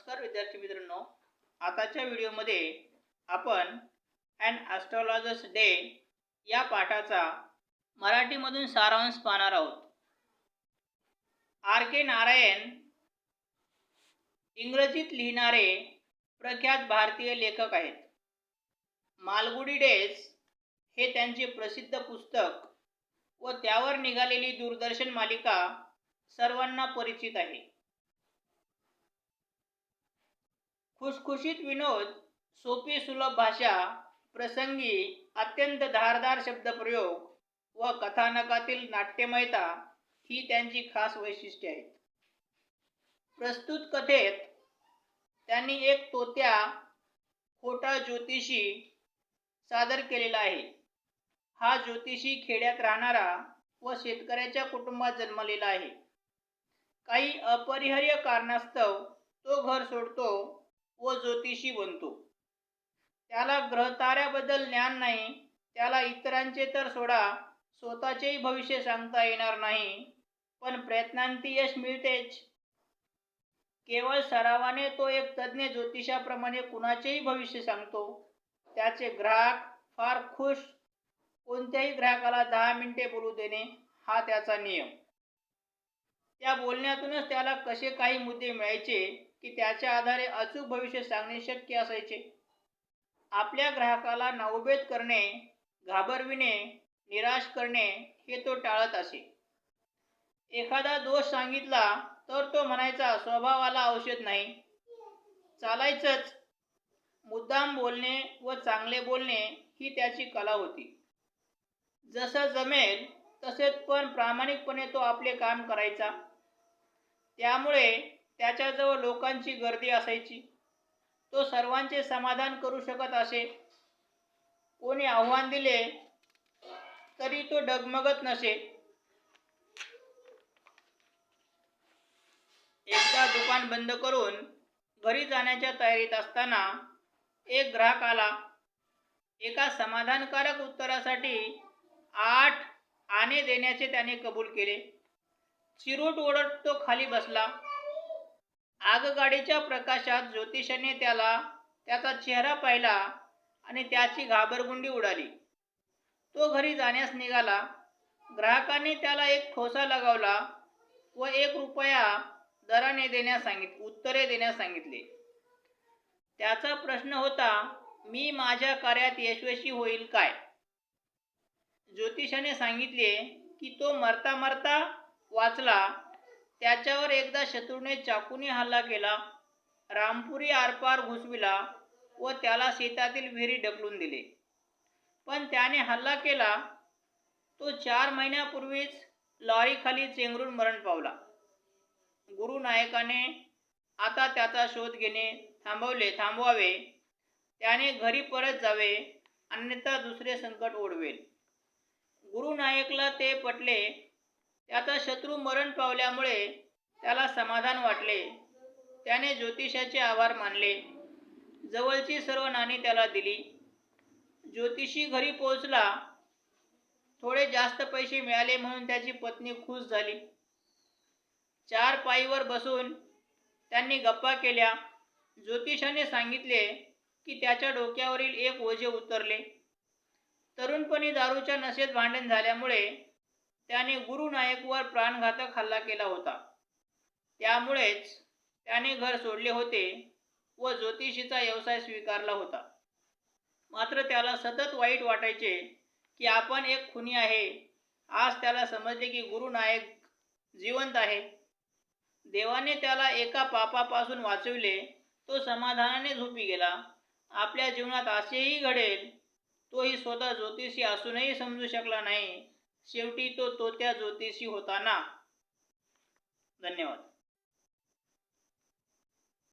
नमस्कार विद्यार्थी मित्रांनो. आताच्या व्हिडिओमध्ये आपण अँड ॲस्ट्रॉलॉजर्स डे या पाठाचा मराठीमधून सारांश पाहणार आहोत. आर के नारायण इंग्रजीत लिहिणारे प्रख्यात भारतीय लेखक आहेत. मालगुडी डेज हे त्यांचे प्रसिद्ध पुस्तक व त्यावर निघालेली दूरदर्शन मालिका सर्वांना परिचित आहे. खुशखुशीत विनोद सोपी सुलभ भाषा प्रसंगी अत्यंत धारदार शब्दप्रयोग व कथानकातील नाट्यमयता ही त्यांची खास वैशिष्ट्ये आहेत. प्रस्तुत कथेत त्यांनी एक तोत्या खोटा ज्योतिषी सादर केलेला आहे. हा ज्योतिषी खेड्यात राहणारा व शेतकऱ्याच्या कुटुंबात जन्मलेला आहे. काही अपरिहार्य कारणास्तव तो घर सोडतो व ज्योतिषी बनतो. त्याला ग्रहताऱ्याबद्दल ज्ञान नाही त्याला इतरांचे तर सोडा स्वतःचेही भविष्य सांगता येणार नाही पण प्रयत्नांती यश मिळतेच. केवळ सरावाने तो एक तज्ज्ञ ज्योतिषाप्रमाणे कुणाचेही भविष्य सांगतो. त्याचे ग्राहक फार खुश कोणत्याही ग्राहकाला दहा मिनिटे बोलू देणे हा त्याचा नियम. त्या बोलण्यातूनच त्याला कसे काही मुद्दे मिळायचे की त्याच्या आधारे अचूक भविष्य सांगणे शक्य असायचे. आपल्या ग्राहकाला नवभेद करणे घाबरविणे निराश करणे हे तो टाळत असे. एखादा दोष सांगितला तर तो म्हणायचा स्वभावाला औषध नाही. चालायचंच. मुद्दाम बोलणे व चांगले बोलणे ही त्याची कला होती. जसं जमेल तसेच पण प्रामाणिकपणे तो आपले काम करायचा. त्यामुळे त्याच्याजवळ लोकांची गर्दी असायची. तो सर्वांचे समाधान करू शकत असे. कोणी आव्हान दिले तरी तो डगमगत नसे. एकदा दुकान बंद करून घरी जाण्याच्या तयारीत असताना एक ग्राहक आला. एका समाधानकारक उत्तरासाठी आठ आणे देण्याचे त्याने कबूल केले. चिरूट ओढत तो खाली बसला. आगगाडीच्या प्रकाशात ज्योतिषाने त्याला त्याचा चेहरा पाहिला आणि त्याची घाबरगुंडी उडाली. तो घरी जाण्यास निघाला. ग्राहकाने त्याला एक ठोसा लगावला व एक रुपया दराने देण्यास सांगित उत्तरे देण्यास सांगितले. त्याचा प्रश्न होता मी माझ्या कार्यात यशस्वी होईल काय? ज्योतिषाने सांगितले की तो मरता मरता वाचला त्याच्यावर एकदा शत्रूने चाकूने हल्ला केला रामपुरी आरपार घुसविला व त्याला शेतातील विहिरी ढकलून दिले. पण त्याने हल्ला केला तो चार महिन्यापूर्वीच लॉरीखाली चेंगरून मरण पावला. गुरु नायकाने आता त्याचा शोध घेणे थांबवले थांबवावे. त्याने घरी परत जावे अन्यथा दुसरे संकट ओढवेल. गुरु नायकला ते पटले त्याचा शत्रू मरण पावल्यामुळे त्याला समाधान वाटले. त्याने ज्योतिषाचे आभार मानले. जवळची सर्व नाणी त्याला दिली. ज्योतिषी घरी पोहोचला. थोडे जास्त पैसे मिळाले म्हणून त्याची पत्नी खुश झाली. चार पायीवर बसून त्यांनी गप्पा केल्या. ज्योतिषाने सांगितले की त्याच्या डोक्यावरील एक ओझे उतरले. तरुणपणी दारूच्या नशेत भांडण झाल्यामुळे त्याने गुरु नायकवर प्राणघातक हल्ला केला होता. त्यामुळेच त्याने घर सोडले होते व ज्योतिषीचा व्यवसाय स्वीकारला होता. मात्र त्याला सतत वाईट वाटायचे की आपण एक खुनी आहे. आज त्याला समजले की गुरु नायक जिवंत आहे. देवाने त्याला एका पापापासून वाचविले तो समाधानाने झोपी गेला. आपल्या जीवनात असेही घडेल तोही स्वतः ज्योतिषी असूनही समजू शकला नाही. शेवटी तो तोत्या ज्योतिषी होता ना. धन्यवाद.